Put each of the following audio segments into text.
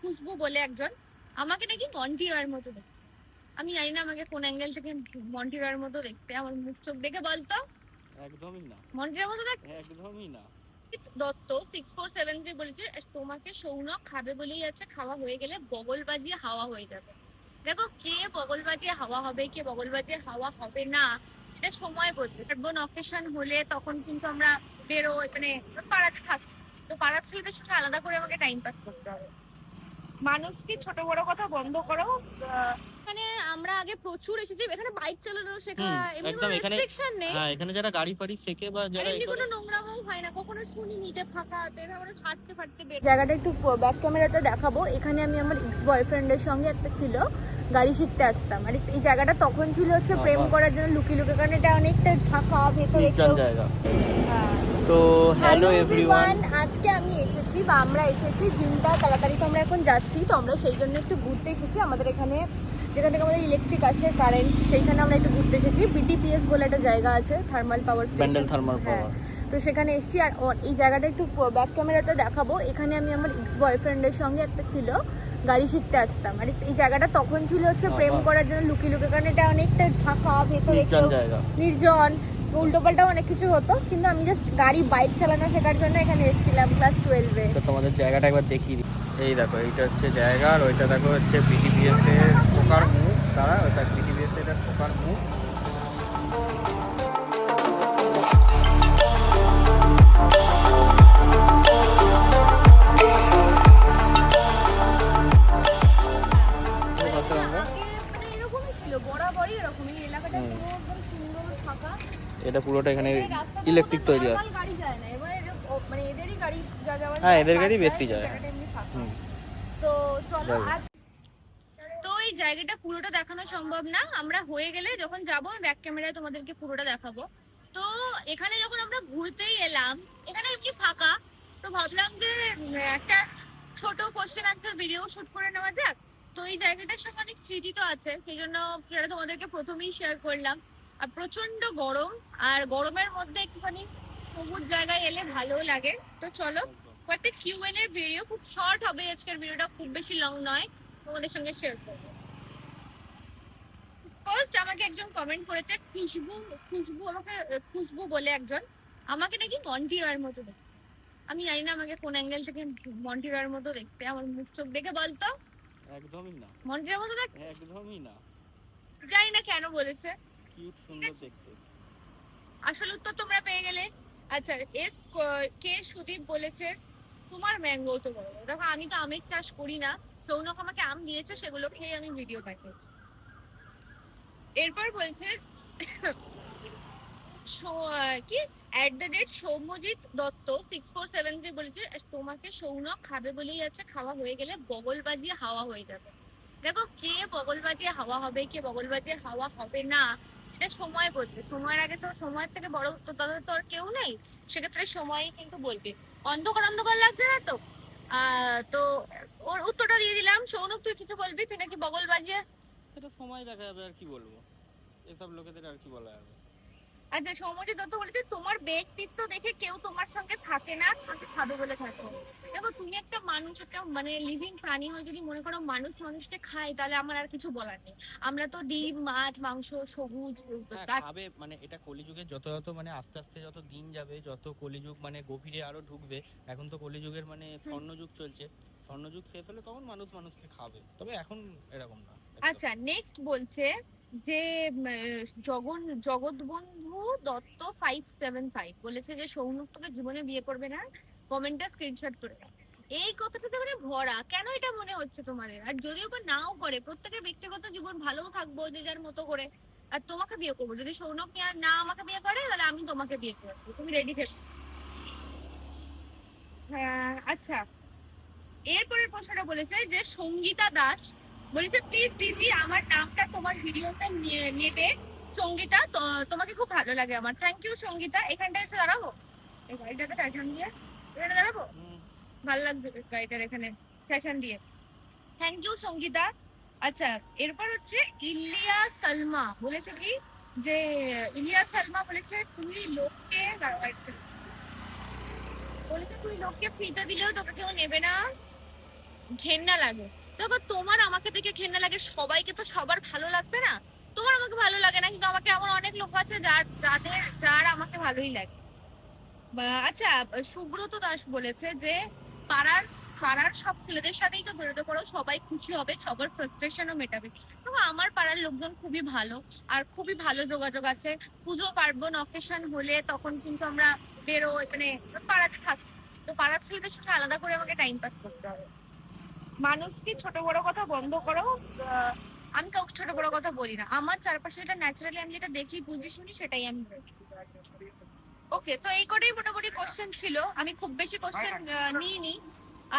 খুশবু বলে একজন আমাকে নাকি মন্টি রয়ের মতো দেখতে। আমি জানি না আমাকে কোন অ্যাঙ্গেল থেকে মন্টি রয়ের মতো দেখতে আমার মুখ চোখ দেখে বলতো একদমই না। মন্টি রয়ের মতো দেখতে একদমই না। Dutta six four seven three বলেছে তোমাকে সৌনক খাবে বলেই আছে খাওয়া হয়ে গেলে বগল বাজিয়ে হাওয়া হয়ে যাবে। দেখো কে বগল বাজিয়ে হাওয়া হবে কে বগল বাজিয়ে হাওয়া হবে না সেটা সময় বলবে। বোন অকেশন হলে তখন কিন্তু আমরা বেরো মানে পাড়াতে থাকি। তো পাড়ার ছেলেদের সঙ্গে আলাদা করে আমাকে টাইম পাস করতে হবে। মানুষকে ছোট বড় কথা বন্ধ করো। এখানে আমরা আগে প্রচুর এসেছি এখানে বাইক চালানো শেখা এমনি একদম কোনো রেস্ট্রিকশন নেই। হ্যাঁ এখানে যারা গাড়ি ফাড়ি শেখে বা যারা এমনি কোনো নোংরামও হয় না কখনো শুনিনি যে ফাঁকা হাতে আমরা হাঁটতে ফাটতে বের জায়গাটা একটু ব্যাক ক্যামেরাতে দেখাবো। এখানে আমি আমার এক্স বয়ফ্রেন্ডের সঙ্গে একটা ছিল গাড়ি শিখতে আসতাম। আর এই জায়গাটা তখন ছিল হচ্ছে প্রেম করার জন্য লুকিয়ে লুকিয়ে কারণ এটা অনেকটা ফাঁকা ভেতরে কেউ জায়গা। হ্যাঁ। তো হ্যালো এভরিওয়ান আজকে আমি এসেছি বা আমরা এসেছি জিমটা তাড়াতাড়ি তো আমরা এখন যাচ্ছি তো আমরা সেই জন্য একটু ঘুরতে এসেছি। আমাদের এখানে যেখান থেকে আমাদের ইলেকট্রিক আসে কারেন্ট সেইখানে আমরা একটু ঘুরতে এসেছি। বিটিপিএস বলে একটা জায়গা আছে thermal power Bandel thermal power তো সেখানে এসেছি আর এই জায়গাটা একটু ব্যাক ক্যামেরাতে দেখাবো। এখানে আমি আমার এক্স বয়ফ্রেন্ডের সঙ্গে একটা ছিল গাড়ি শিখতে আসতাম। আর এই জায়গাটা তখন ছিল হচ্ছে প্রেম করার জন্য লুকিয়ে লুকিয়ে কারণ এটা অনেকটা ফাঁকা ভেতরে নির্জন। কেউ উল্টো পাল্টাও অনেক কিছু হতো, কিন্তু আমি জাস্ট গাড়ি বাইক চালানো শেখার জন্য এখানে এসেছিলাম ক্লাস টুয়েলভে তো তোমাদের জায়গাটা একবার দেখিয়ে দিই। এই দেখো, এইটা হচ্ছে জায়গা আর ওইটা দেখো হচ্ছে বিটিপিএস এর পোকার মুখ। তারা ওইটা বিটিপিএস এর পোকার মুখ। পুরোটা এখানে ইলেকট্রিক তৈরি হয়। হ্যাঁ, এদের গাড়ি বেশি যায়। তো জায়গাটা পুরোটা দেখানো সম্ভব না। আমরা হয়ে গেলে যখন যাব ব্যাক ক্যামেরায় তোমাদেরকে পুরোটা দেখাবো। তো এখানে যখন আমরা ঘুরতেই এলাম এখানে এমনি ফাঁকা? তো ভাবলাম যে একটা ছোট কোশ্চেন আনসার ভিডিও শুট করে নেওয়া যাক। তো এই জায়গাটার সঙ্গে অনেক স্মৃতি তো আছে সেই জন্য তোমাদেরকে প্রথমেই শেয়ার করলাম। আর প্রচণ্ড গরম আর গরমের মধ্যে একটুখানি সবুজ জায়গায় এলে ভালো লাগে। তো চলো কয়েকটা কিউএন এর ভিডিও খুব শর্ট হবে আজকের ভিডিওটা খুব বেশি লং নয় তোমাদের সঙ্গে শেয়ার করব। ফার্স্ট আমাকে একজন কমেন্ট করেছে খুশবু খুশবু আমাকে খুশবু বলে একজন আমাকে নাকি মন্টি রয়ের মতো দেখতে। আমি জানি না আমাকে কোন অ্যাঙ্গেল থেকে মন্টি রয়ের মতো দেখতে আমার মুখ চোখ দেখে বলতো? একদমই না। মন্টি রয়ের মতো দেখতে একদমই না। জানি না কেন বলেছে। কিউট সুন্দর দেখতে। আসল উত্তর তোমরা পেয়ে গেলে। আচ্ছা এস কে সুদীপ বলেছে তোমার ম্যাঙ্গো তো বড়। দেখো আমি তো আমের চাষ করি না। সৌনক আমাকে আম দিয়েছে সেগুলো খেয়ে আমি ভিডিও পাঠিয়েছি। এরপর বলছে কি? At the rate Soumyajit Dutta six four seven three বলেছে তোমাকে সৌনক খাবে বলেই আছে খাওয়া হয়ে গেলে বগল বাজিয়ে হাওয়া হয়ে যাবে। দেখো কে বগল বাজিয়ে হাওয়া হবে কে বগল বাজিয়ে হাওয়া হবে না সেটা সময় বলবে সময়ের আগে তো সময়ের থেকে বড় তাদের তো আর কেউ নেই। সেক্ষেত্রে সময়ই কিন্তু বলবে। অন্ধকার অন্ধকার লাগছে না তো? তো ওর উত্তরটা দিয়ে দিলাম। সৌনক, তুই কিছু বলবি? তুই নাকি বগল বাজিয়ে সেটা সময় দেখা যাবে আর কি বলব? এসব লোকেদের আর কি বলা যাবে? আচ্ছা সৌম্যজিৎ দত্ত বলেছে তোমার ব্যক্তিত্ব দেখে কেউ তোমার সঙ্গে থাকে না তাকে খাবে বলে থাকো। দেখো তুমি একটা মানুষ একটা মানে লিভিং প্রাণী হয়ে যদি মনে করো মানুষ মানুষকে খায় তাহলে আমার আর কিছু বলার নেই। আমরা তো ডিম মাছ মাংস সবুজ হ্যাঁ, খাবে মানে এটা কলিযুগের যত যত মানে আস্তে আস্তে যত দিন যাবে যত কলিযুগ মানে গভীরে আরও ঢুকবে এখন তো কলিযুগের মানে স্বর্ণযুগ চলছে। স্বর্ণযুগ শেষ হলে তখন মানুষ মানুষকে খাবে। তবে এখন এরকম না। আচ্ছা নেক্সট বলছে যে Jagan Jagatbandhu Dutta five seven five বলেছে যে, সৌনক তোকে জীবনে বিয়ে করবে না। কমেন্টটা স্ক্রিনশট করে এই কথাটাতে মানে ভরা। কেন এটা মনে হচ্ছে তোমাদের? আর যদিও বা নাও করে, প্রত্যেকের ব্যক্তিগত জীবন ভালোও থাকব যে যার মতো করে। আর তোমাকে বিয়ে করব। যদি সৌনক আর না আমাকে বিয়ে করে, তাহলে আমি তোমাকে বিয়ে করব। তুমি রেডি থেকো। হ্যাঁ আচ্ছা। এরপরের প্রশ্নটা বলেছে যে, সঙ্গীতা দাস বলেছে প্লিজ দিদি আমার নামটা তোমার ভিডিওতে নেবে। সঙ্গীতা তোমাকে খুব ভালো লাগে আমার। Thank you Sangeeta. এখানটা এসে দাঁড়াবো? এই গাড়িটাতে ফ্যাশন দিয়ে? এখানে দাঁড়াবো? ভালো লাগছে বেশ গাড়িটার এখানে ফ্যাশন দিয়ে। Thank you Sangeeta. আচ্ছা এরপর হচ্ছে ইলিয়া সালমা। বলেছে কি? যে ইলিয়া সালমা বলেছে তুমি লোককে বলেছে তুই লোককে ফ্রিতে দিলেও তোকে কেউ নেবে না। ঘেন্না লাগে। দেখো তোমার আমাকে দেখে ঘেন্না লাগে, সবাইকে তো সবার ভালো লাগবে না? তোমার আমাকে ভালো লাগে না, কিন্তু আমাকে এমন অনেক লোক আছে যার, যাদের, যার আমাকে ভালোই লাগে। আচ্ছা সুব্রত দাস বলেছে যে, পাড়ার পাড়ার সব ছেলেদের সাথেই তো বেরোতে পারো, সবাই খুশি হবে, সবার ফ্রাস্ট্রেশনও মেটাবে। তো আমার পাড়ার লোকজন খুবই ভালো, আর খুবই ভালো যোগাযোগ আছে। পুজো পার্বণ অকেশন হলে তখন কিন্তু আমরা বেরোই মানে পাড়াতে থাকি। তো পাড়ার ছেলেদের সাথে আলাদা করে আমাকে টাইম পাস করতে হবে। মানুষকে ছোট বড় কথা বন্ধ করো আমি কাউকে ছোট বড় কথা বলি না। আমার চারপাশে যেটা ন্যাচারালি আমি যেটা দেখি বুঝি শুনি সেটাই আমি ওকে সো এই কটাই মোটামুটি কোশ্চেন ছিল। আমি খুব বেশি কোশ্চেন নিইনি।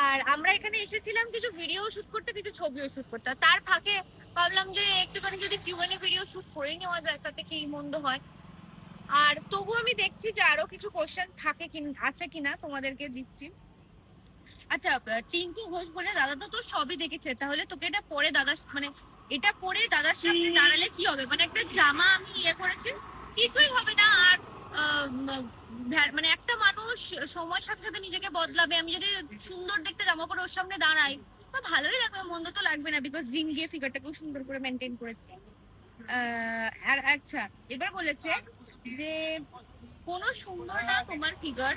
আর আমরা এখানে এসেছিলাম কিছু ভিডিও শুট করতে কিছু ছবিও শুট করতে। তার ফাঁকে ভাবলাম যে একটুখানি যদি কিউএনএ ভিডিও শুট করে নেওয়া যায় তাতে কি মন্দ হয়? আর তবু আমি দেখছি যে আরও কিছু কোশ্চেন থাকে কি আছে কিনা তোমাদেরকে দিচ্ছি। আচ্ছা টিঙ্কু ঘোষ বলে দাদা তো তোর সবই দেখেছে তাহলে তোকে এটা পরে দাদার মানে এটা পরে দাদার সামনে দাঁড়ালে কি হবে? মানে একটা জামা আমি ইয়ে করেছি কিছুই হবে না আর মানে একটা মানুষ সময়ের সাথে সাথে নিজেকে বদলাবে আমি যদি সুন্দর দেখতে জামা পরে ওর সামনে দাঁড়াই তো ভালোই লাগবে মন্দ তো লাগবে না বিকজ জিম গিয়ে ফিগারটাকেও সুন্দর করে মেনটেন করেছি। আর আচ্ছা এবার বলেছে যে কোনো সুন্দর না তোমার ফিগার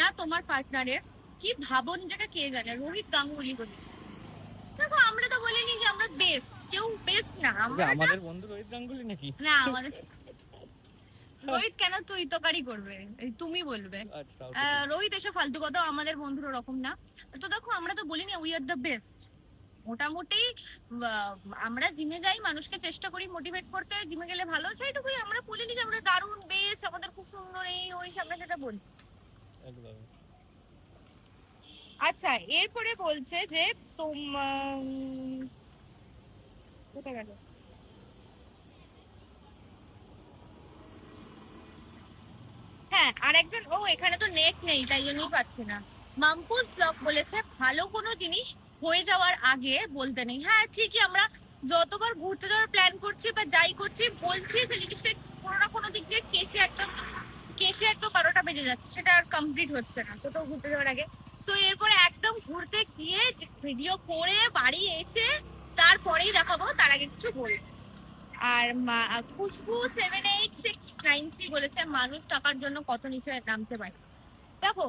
না তোমার পার্টনারের কি ভাবো নিজেকে কে জানে? রোহিত গাঙ্গুলি বলি দেখো আমরা তো বলিনি যে আমরা বেস্ট কেউ বেস্ট না। আমরা আমাদের বন্ধু রোহিত গাঙ্গুলি নাকি? না আমাদের রোহিত কেন তুই তোকারি করবে? তুমি বলবে। আচ্ছা রোহিত এসব ফালতু কথা আমাদের বন্ধুর ওরকম না। তো দেখো আমরা তো বলিনি উই আর দ্য বেস্ট মোটামুটি আমরা জিমে যাই মানুষকে চেষ্টা করি মোটিভেট করতে। জিমে গেলে ভালো সেইটুকুই। আমরা বলিনি যে আমরা দারুণ বেস্ট আমাদের খুব সুন্দর এই ওই আমরা সেটা বলি। একদম। আচ্ছা এরপরে বলছে যে তোমার কোথায় গেল? হ্যাঁ আর একজন ও এখানে তো নেট নেই, তাই জন্যই না। বলেছে, ভালো কোনো জিনিস হয়ে যাওয়ার আগে বলতে নেই। হ্যাঁ ঠিকই, আমরা যতবার ঘুরতে যাওয়ার প্ল্যান করছি বা যাই করছি, বলছি সেই জিনিসটা কোনো না কোনো দিক দিয়ে কেসে একদম কেসে একদম বারোটা বেজে যাচ্ছে, সেটা আর কমপ্লিট হচ্ছে না। কোথাও ঘুরতে যাওয়ার আগে। তো এরপরে একদম ঘুরতে গিয়ে ভিডিও করে বাড়ি এসে তারপরেই দেখাবো, তার আগে কিছু বলি। আর Khushbu seven eight six nine বলেছে, মানুষ টাকার জন্য কত নিচে নামতে পারে? দেখো,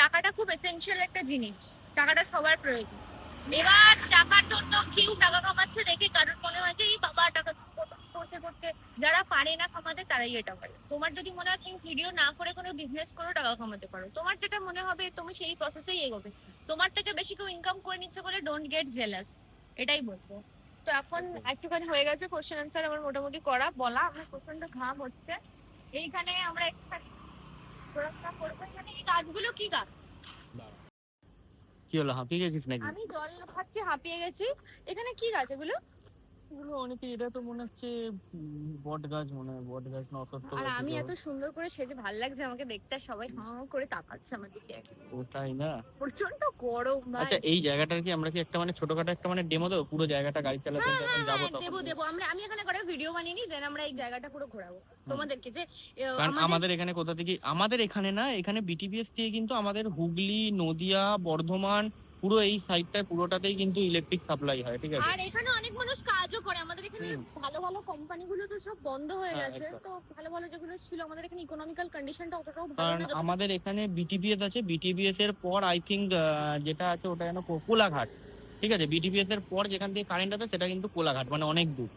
টাকাটা খুব এসেনশিয়াল একটা জিনিস, টাকাটা সবার প্রয়োজন। এবার টাকার জন্য কেউ টাকা কামাচ্ছে দেখে কারোর মনে হয় যে, এই বাবা, টাকা করছে করছে। যারা পারে না কামাতে, তারাই এটা করে তোমার যদি মনে হয় তুমি ভিডিও না করে কোনো বিজনেস করো, টাকা কামাতে পারো। তোমার যেটা মনে হবে, তুমি সেই প্রসেসেই এগোবে। তোমার থেকে বেশি কেউ ইনকাম করে নিচ্ছে বলে ডোন্ট গেট জেলাস এটাই বলব। তো এখন একটুখানি হয়ে গেছে কোশ্চেন আনসার আমার মোটামুটি করা বলা আমার প্রচণ্ড ঘাম হচ্ছে। এইখানে আমরা একটা ঘোরাফেরা করব এখানে এই গাছগুলো কি গাছ কি হলো হাঁপিয়ে গেছিস নাকি? আমি জল খাচ্ছি হাঁপিয়ে গেছি। এখানে কি গাছ এগুলো? এগুলো অনেকে এটা তো মনে হচ্ছে বট গাছ মনে হয় বট গাছ না অসত্য আর আমি এত সুন্দর করে সেজে ভালো লাগছে আমাকে দেখতে আর সবাই হাঁ করে তাকাচ্ছে আমার দিকে। ও তাই না? প্রচণ্ড গরম ভাই। আচ্ছা এই জায়গাটার কি আমরা কি একটা মানে ছোটখাটো একটা মানে ডেমো দেবো? পুরো জায়গাটা গাড়ি চালাতে হ্যাঁ, যখন হ্যাঁ, হ্যাঁ, তখন দেবো দেবো। আমরা আমি এখানে করে ভিডিও বানিয়ে নিই দেন আমরা এই জায়গাটা পুরো ঘোরাবো। তোমাদেরকে যে আমাদের এখানে কোথা থেকে আমাদের এখানে না এখানে বিটিপিএস থেকে কিন্তু আমাদের হুগলি নদিয়া বর্ধমান পুরো এই সাইডটায় পুরোটাতেই কিন্তু ইলেকট্রিক সাপ্লাই হয় ঠিক আছে? আর এখানে অনেক মানুষ কাজও করে। আমাদের এখানে ভালো ভালো কোম্পানি গুলো তো সব বন্ধ হয়ে হ্যাঁ, গেছে। তো ভালো ভালো যেগুলো ছিল আমাদের এখানে ইকোনমিক্যাল কন্ডিশনটা অতটাও ভালো না। আমাদের এখানে বিটিপিএস আছে। বিটিবিএস এর পর আই থিঙ্ক যেটা আছে ওটা যেন কোলাঘাট ঠিক আছে? বিটিবিএস এর পর যেখান থেকে কারেন্ট আছে সেটা কিন্তু কোলাঘাট মানে অনেক দূর।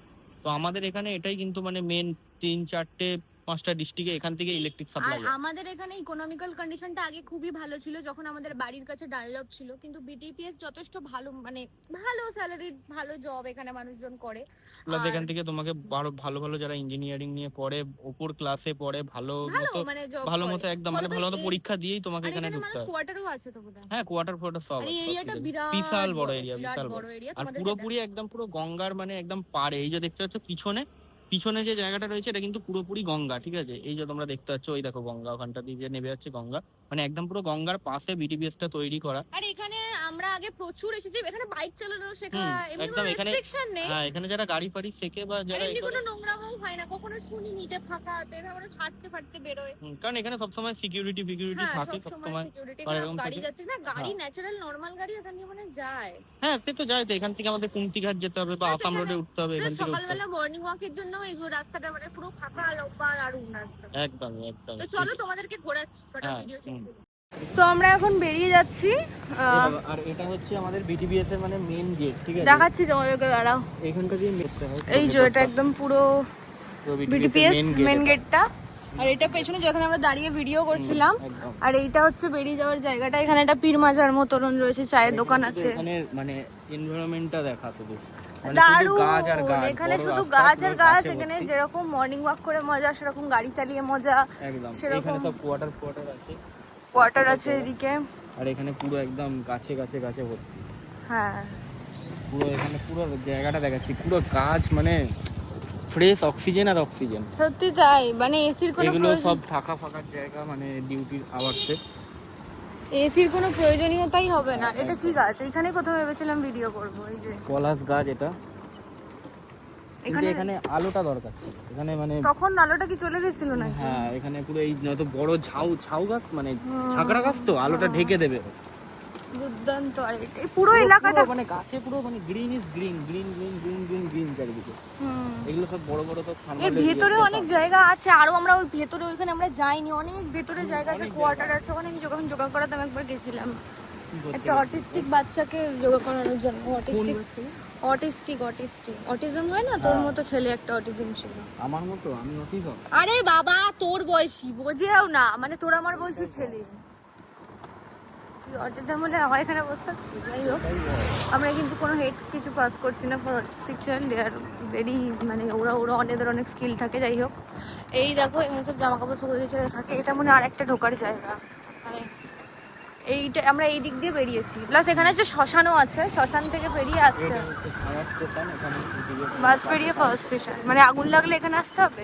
তো আমাদের এখানে এটাই কিন্তু মানে মেন তিন চারটে পাঁচটা ডিস্ট্রিক্টে এখান থেকে ইলেকট্রিক আর সাপ্লাই আমাদের এখানে ইকোনমিক্যাল কন্ডিশনটা আগে খুবই ভালো ছিল যখন আমাদের বাড়ির কাছে ডানলপ ছিল কিন্তু বিটিপিএস যথেষ্ট ভালো মানে ভালো স্যালারির ভালো জব এখানে মানুষজন করে। প্লাস এখান থেকে তোমাকে ভালো ভালো ভালো যারা ইঞ্জিনিয়ারিং নিয়ে পড়ে ওপর ক্লাসে পড়ে ভালো মতো মানে ভালো মতো একদম মানে ভালো মতো পরীক্ষা দিয়েই তোমাকে এখানে ঢুকতে হয়। কোয়ার্টারও আছে তো বোধহয় হ্যাঁ কোয়ার্টার ফোয়ার্টার সব এরিয়াটা বিরাট বিশাল বড় এরিয়া বিশাল বড় আর পুরোপুরি একদম পুরো গঙ্গার মানে একদম পাড়ে এই যে দেখতে পাচ্ছ পিছনে পিছনে যে জায়গাটা রয়েছে এটা কিন্তু পুরোপুরি গঙ্গা ঠিক আছে? এই যে তোমরা দেখতে পাচ্ছ ওই দেখো গঙ্গা ওখানটা দিয়ে যে নেমে যাচ্ছে গঙ্গা। মানে একদম পুরো গঙ্গার পাশে বিটিপিএস টা তৈরি করা। আর এখানে আমরা আগে প্রচুর এসেছি এখানে বাইক চালানো শেখা একদম এখানে- রেস্ট্রিকশন নেই। হ্যাঁ এখানে যারা গাড়ি ফাড়ি শেখে বা যারা এমনি কোনো নোংরামও হয় না কখনো শুনি নিটে ফাঁকা হাতে আমরা হাঁটতে ফাটতে বেরোয়। হুম, কারণ এখানে সবসময় সিকিউরিটি ফিকিউরিটি হ্যাঁ থাকে সিকিউরিটি আর গাড়ি যাচ্ছে না গাড়ি হ্যাঁ। ন্যাচারাল নর্মাল গাড়ি এখান দিয়ে মানে যায়। হ্যাঁ সে তো যায় তো এখান থেকে আমাদের কুমতিঘাট যেতে হবে বা হ্যাঁ, আসাম রোডে উঠতে হবে এখান থেকে সকালবেলা মর্নিং ওয়াকের জন্য এই রাস্তাটা মানে পুরো ফাঁকা লম্বা আর রাস্তা? একদম একদম। তো চলো তোমাদেরকে ঘোরাচ্ছি কটা হ্যাঁ, ভিডিও তো আমরা এখন বেরিয়ে যাচ্ছি আর এটা হচ্ছে আমাদের বিটিবিএস এর মানে মেইন গেট ঠিক আছে? দেখাচ্ছি তোমাদেরকে দাঁড়াও। এখানটা দিয়ে হয় এই যে এটা একদম পুরো বিটিপিএস মেন গেটটা আর এটা পেছনে যেখানে আমরা দাঁড়িয়ে ভিডিও করছিলাম আর এইটা হচ্ছে বেরিয়ে যাওয়ার জায়গাটা এখানে একটা পীর মাজার মতন রয়েছে চায়ের দোকান আছে। এখানে মানে এনভায়রনমেন্টটা দেখা শুধু দারুণ! আর গাছ এখানে শুধু গাছ আর গাছ এখানে যেরকম মর্নিং ওয়াক করে মজা সেরকম গাড়ি চালিয়ে মজা সেরকম- সব কোয়ার্টার কোয়ার্টার আছে। কোয়ার্টার আছে এদিকে। আর এখানে পুরো একদম গাছে গাছে গাছে ভর্তি। হ্যাঁ। পুরো এখানে পুরো জায়গাটা দেখাচ্ছি পুরো গাছ মানে ফ্রেশ অক্সিজেন আর অক্সিজেন সত্যি তাই মানে এসির কোনো এগুলো সব ফাঁকা ফাঁকা জায়গা মানে ডিউটির আওয়ার্সে এসির কোনো প্রয়োজনীয়তাই হবে না। এটা কি গাছ? এখানে কোথাও ভেবেছিলাম ভিডিও করব এই যে। পলাশ গাছ এটা। এখানে এখানে আলোটা দরকার এখানে মানে তখন আলোটা কি চলে গেছিল নাকি? হ্যাঁ এখানে পুরো এই যত বড় ঝাউ ঝাউ গাছ মানে। ঝাঁকড়া গাছ তো আলোটা ঢেকে দেবে। দুর্দান্ত। আর এই পুরো এলাকাটা মানে গাছে পুরো মানে green is green green green green green green চারিদিকে। এগুলো সব বড় বড় সব এর ভেতরে অনেক জায়গা আছে আরও আমরা ওই ভেতরে ওইখানে আমরা যাইনি অনেক ভেতরে জায়গা আছে কোয়ার্টার আছে ওখানে আমি যখন যোগা করাতে একবার গেছিলাম। একটা অটিস্টিক বাচ্চাকে যোগা করানোর জন্য অটিস্টিক অটিস্টিক অটিস্টিক অটিজম হয় না? তোর হ্যাঁ। মতো ছেলে একটা অটিজম ছিল। আমার মতো আমি অটিজম আরে বাবা তোর বয়সী বোঝেও না। মানে তোর আমার বয়সী ছেলে। অটিজম হলে আমার এখানে বসে থাকতি যাই হোক আমরা কিন্তু কোনো হেড কিছু পাস করছি না for autistic children they are very মানে ওরা ওরা অনেকদের অনেক স্কিল থাকে যাই হোক। এই দেখো এখানে সব জামা কাপড় শুকিয়ে চলে থাকে। এটা মনে হয় আরেকটা ঢোকার জায়গা। মানে এইটা আমরা এই দিক দিয়ে বেরিয়েছি। প্লাস এখানে যে শ্মশানও আছে শ্মশান থেকে বেরিয়ে আসতে বাস বেরিয়ে ফার্স্ট স্টেশন মানে আগুন লাগলে এখানে আসতে হবে?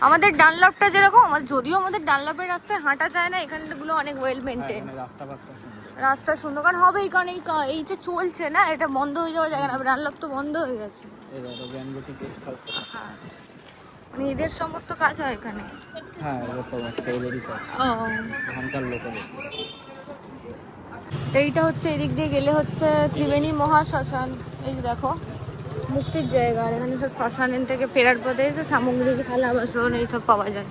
আমাদের ডানলাপটা যেরকম আমাদের যদিও আমাদের ডানলাপের রাস্তায় হাঁটা যায় না এখানগুলো অনেক ওয়েল হ্যাঁ, মেনটেন রাস্তা সুন্দর। কারণ হবেই কারণ এই এই যে চলছে না এটা বন্ধ হয়ে যাওয়া জায়গা না ডানলাপ তো বন্ধ হয়ে গেছে। হ্যাঁ। মানে এদের সমস্ত কাজ হয় এখানে। হ্যাঁ এইটা হচ্ছে এদিক দিয়ে গেলে হচ্ছে ত্রিবেণী মহাশ্মশান এই যে দেখো। মুক্তির জায়গা। আর এখানে সব শ্মশানের থেকে ফেরার পথে তো সামগ্রিক থালা, বাসন, এইসব পাওয়া যায়।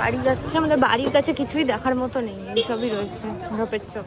বাড়ি যাচ্ছে, আমাদের বাড়ির কাছে কিছুই দেখার মতো নেই, এইসবই রয়েছে, ঝোপের চোখ